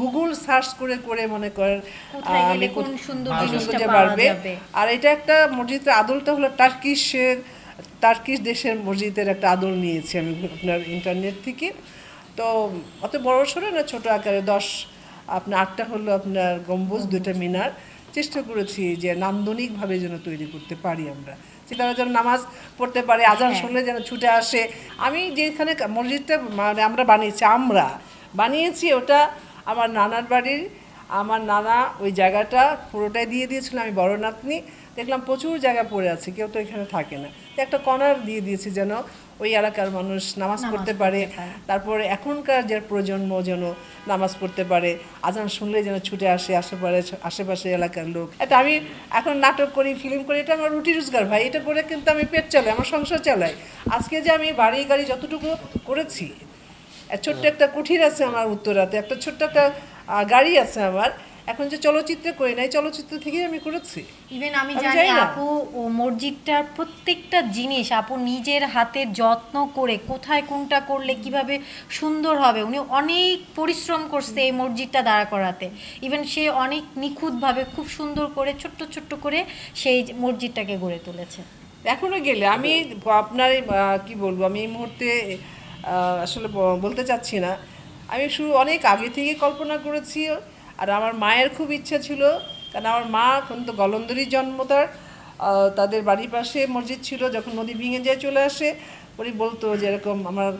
Google search করে করে মনে করেন আমি খুঁজে পারবে। আর এটা একটা মসজিদের আদলটা হলো টার্কিশের টার্কিশ দেশের মসজিদের একটা আদল নিয়েছি আমি আপনার ইন্টারনেট থেকে। তো অত বড় সড়ো না ছোট আকারে দশ আপনার আটটা হলো আপনার গম্বুজ দুইটা মিনার। চেষ্টা করেছি যে নান্দনিকভাবে যেন তৈরি করতে পারি আমরা। যে তারা যেন নামাজ পড়তে পারে আজান হ্যাঁ। শুনলে যেন ছুটে আসে। আমি যেখানে মসজিদটা মানে আমরা বানিয়েছি আমরা বানিয়েছি ওটা আমার নানার বাড়ির আমার নানা ওই জায়গাটা পুরোটাই দিয়ে দিয়েছিল আমি বড় নাতনি। দেখলাম প্রচুর জায়গা পড়ে আছে কেউ তো এখানে থাকে না। তো একটা কর্নার দিয়ে দিয়েছি যেন ওই এলাকার মানুষ নামাজ পড়তে পারে। তারপরে এখনকার যে প্রজন্ম যেন নামাজ পড়তে পারে আজান শুনলে যেন ছুটে আসে আশেপাশে আশেপাশে এলাকার লোক। এটা আমি এখন নাটক করি ফিল্ম করি এটা আমার রুটি রোজগার ভাই এটা করে কিন্তু আমি পেট চালাই আমার সংসার চালাই। আজকে যে আমি বাড়ি গাড়ি যতটুকু করেছি ছোট্ট একটা কুঠির আছে আমার উত্তরাতে একটা ছোট্ট একটা গাড়ি আছে আমার। এখন যে চলচ্চিত্রে করি নাই চলচ্চিত্র থেকেই আমি করেছি। ইভেন আমি জানি আপু ও মসজিদটার প্রত্যেকটা জিনিস আপু নিজের হাতে যত্ন করে কোথায় কোনটা করলে কীভাবে সুন্দর হবে উনি অনেক পরিশ্রম করছে এই মসজিদটা দাঁড়া করাতে। ইভেন সে অনেক নিখুঁতভাবে খুব সুন্দর করে ছোট্ট ছোট্ট করে সেই মসজিদটাকে গড়ে তুলেছে। এখনও গেলে আমি আপনার কি বলব আমি এই মুহূর্তে আসলে বলতে চাচ্ছি না। আমি শুরু অনেক আগে থেকে কল্পনা করেছি আর আমার মায়ের খুব ইচ্ছা ছিল, কারণ আমার মা এখন তো গলন্দরি জন্ম তার। তাদের বাড়ির পাশে মসজিদ ছিল, যখন নদী ভেঙে যায় চলে আসে। উনি বলতো যে এরকম আমার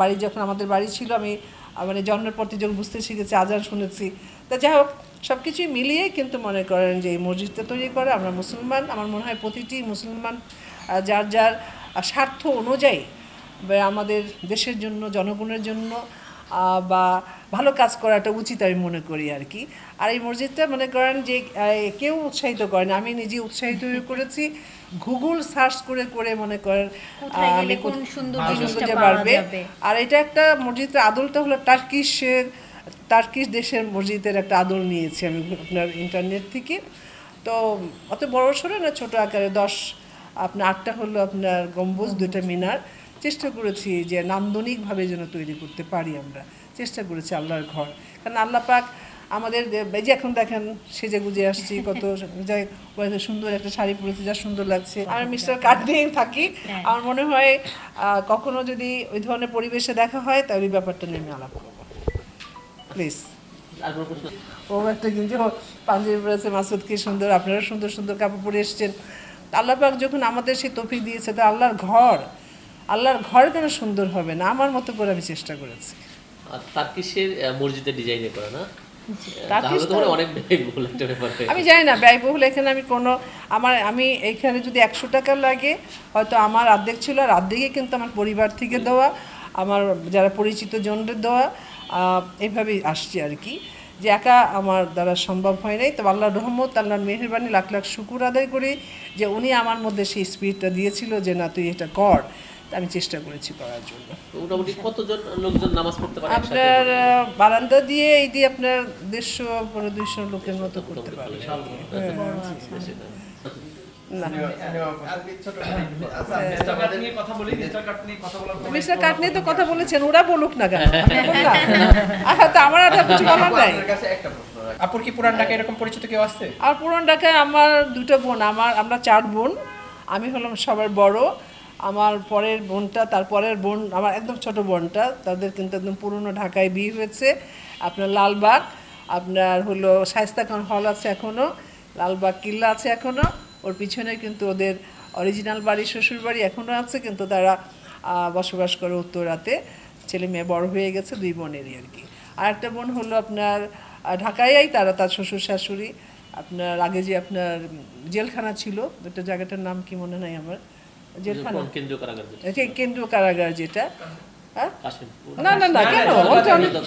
বাড়ি যখন আমাদের বাড়ি ছিল, আমি মানে জন্মের পর যখন বুঝতে শিখেছি, আজান শুনেছি। তা যাই হোক সব কিছুই মিলিয়ে কিন্তু মনে করেন যে এই মসজিদটা তৈরি করে, আমরা মুসলমান। আমার মনে হয় প্রতিটি মুসলমান যার যার স্বার্থ অনুযায়ী আমাদের দেশের জন্য জনগণের জন্য বা ভালো কাজ করাটা উচিত আমি মনে করি আর কি। আর এই মসজিদটা মনে করেন যে কেউ উৎসাহিত করে না। আমি নিজে উৎসাহিত হয়ে করেছি। গুগল সার্চ করে করে মনে করেন আমি পারবে। আর এটা একটা মসজিদের আদলটা হলো টার্কিশের টার্কিশ দেশের মসজিদের একটা আদল নিয়েছি আমি আপনার ইন্টারনেট থেকে। তো অত বড় সড়ো না ছোট আকারে দশ আপনার আটটা হলো আপনার গম্বুজ দুটা মিনার। চেষ্টা করেছি যে নান্দনিকভাবে যেন তৈরি করতে পারি আমরা। চেষ্টা করেছি আল্লাহর ঘর। কারণ আল্লাহ পাক আমাদের এই যে এখন দেখেন সেজে গুজে আসছি কত সুন্দর একটা শাড়ি পরেছি যা সুন্দর লাগছে। আমি মিস্টার কাট নিয়েই থাকি। হ্যাঁ। আমার মনে হয় কখনো যদি ওই ধরনের পরিবেশে দেখা হয় তাহলে ওই ব্যাপারটা নিয়ে আমি আলাপ করব। প্লিজ। ও একটা কিন্তু পাঞ্জাবি পরেছে মাসুদ কি সুন্দর আপনারা সুন্দর সুন্দর কাপড় পরে এসছেন। আল্লাহ পাক যখন আমাদের সেই তফিক দিয়েছে তো আল্লাহর ঘর। আল্লাহর ঘর কেন সুন্দর হবে না আমার মতো করে আমি চেষ্টা করেছি। আর তার্কিশের মসজিদের ডিজাইনে করা না? আমি জানি না ব্যয়বহুল এখানে আমি কোনো আমার আমি এখানে যদি একশো টাকা লাগে হয়তো আমার অর্ধেক ছিল আর অর্ধেকে কিন্তু আমার পরিবার থেকে দেওয়া আমার যারা পরিচিত জনদের দেওয়া এইভাবেই আসছে আর কি। যে একা আমার দ্বারা সম্ভব হয় নাই। তো আল্লাহর রহমত আল্লাহর মেহরবানি লাখ লাখ শুকুর আদায় করি যে উনি আমার মধ্যে সেই স্পিরিটটা দিয়েছিল যে না তুই এটা কর। আমি চেষ্টা করেছি করার জন্য। মোটামুটি কতজন লোকজন নামাজ পড়তে পারে আপনার বারান্দা দিয়ে এই দিয়ে আপনার দেড়শো পনেরো দুইশো লোকের মতো করতে পরে। মিস্টার তো কথা বলেছেন ওরা বলুক না কেন? আমার আর কিছু বলার নাই। একটা প্রশ্ন আপুর কি পুরান ঢাকা এরকম পরিচিত কেউ আছে? আর পুরান ঢাকায় আমার দুটো বোন আমার আমরা চার বোন। আমি হলাম সবার বড়। আমার পরের বোনটা তারপরের বোন, আমার একদম ছোট বোনটা, তাদের কিন্তু একদম পুরনো ঢাকায় বিয়ে হয়েছে। আপনার লালবাগ, আপনার হলো শায়স্তা খান হল আছে এখনও লালবাগ কিল্লা আছে এখনও ওর পিছনে কিন্তু ওদের অরিজিনাল বাড়ি শ্বশুর বাড়ি এখনও আছে, কিন্তু তারা বসবাস করে উত্তরাতে। ছেলে মেয়ে বড় হয়ে গেছে, দুই বোনেরই আর কি। আর একটা বোন হলো আপনার ঢাকায়ই তারা তার শ্বশুর শাশুড়ি। আপনার, আগে যে আপনার জেলখানা ছিল, ওটা জায়গাটার নাম কি মনে নাই আমার? জেলখানা কেন্দ্রীয় কারাগার যেটা? কেন্দ্রীয় কারাগার যেটা? না না না কেন? ওটা অনেক তো।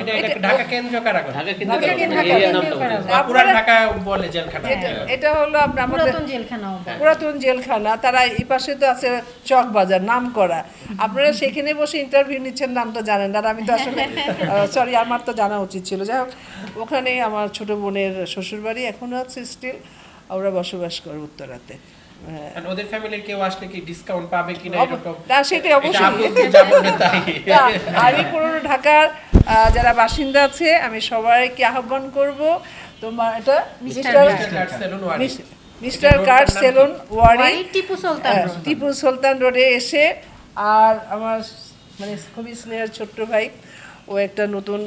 এটা এটা ঢাকা কেন্দ্রীয় কারাগার। ঢাকা কেন্দ্রীয় ঢাকা কারাগার, কেন্দ্রীয় এরিয়ার নামটা কারাগার। বলেছে। বা পুরান ঢাকা বলে জেলখানা। এটা এটা হলো পুরাতন জেলখানা তারা এই পাশে তো আছে চক বাজার নাম করা আপনারা সেখানে বসে ইন্টারভিউ নিচ্ছেন নাম তো জানেন না। আর আমি তো আসলে সরি আমার তো জানা উচিত ছিল। যাই হোক ওখানে আমার ছোট বোনের শ্বশুরবাড়ি এখনও আছে স্টিল ওরা বসবাস করে উত্তরাতে। ওদের ফ্যামিলির কেউ আসলে কি ডিসকাউন্ট পাবে কিনা এরকম? না সেটাই অবশ্যই। আমি পুরনো ঢাকার যারা বাসিন্দা আছে আমি সবাইকে আহ্বান করব তোমার এটা মিস্টার মিস্টার কার্ড সেলুন ওয়ারি মিস্টার কার্ড সেলুন ওয়ারি টিপু সুলতান হ্যাঁ, টিপু সুলতান রোডে এসে আর আমার মানে খুবই স্নেহের ছোট্ট ভাই ও একটা নতুন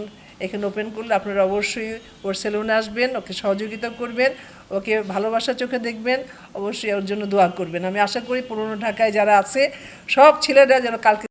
এখানে ওপেন করলে আপনারা অবশ্যই ওর সেলুনে আসবেন, ওকে সহযোগিতা করবেন, ওকে ভালোবাসা চোখে দেখবেন, অবশ্যই ওর জন্য দোয়া করবেন। আমি আশা করি পুরনো ঢাকায় যারা আছে, সব ছেলেরা যেন কালকে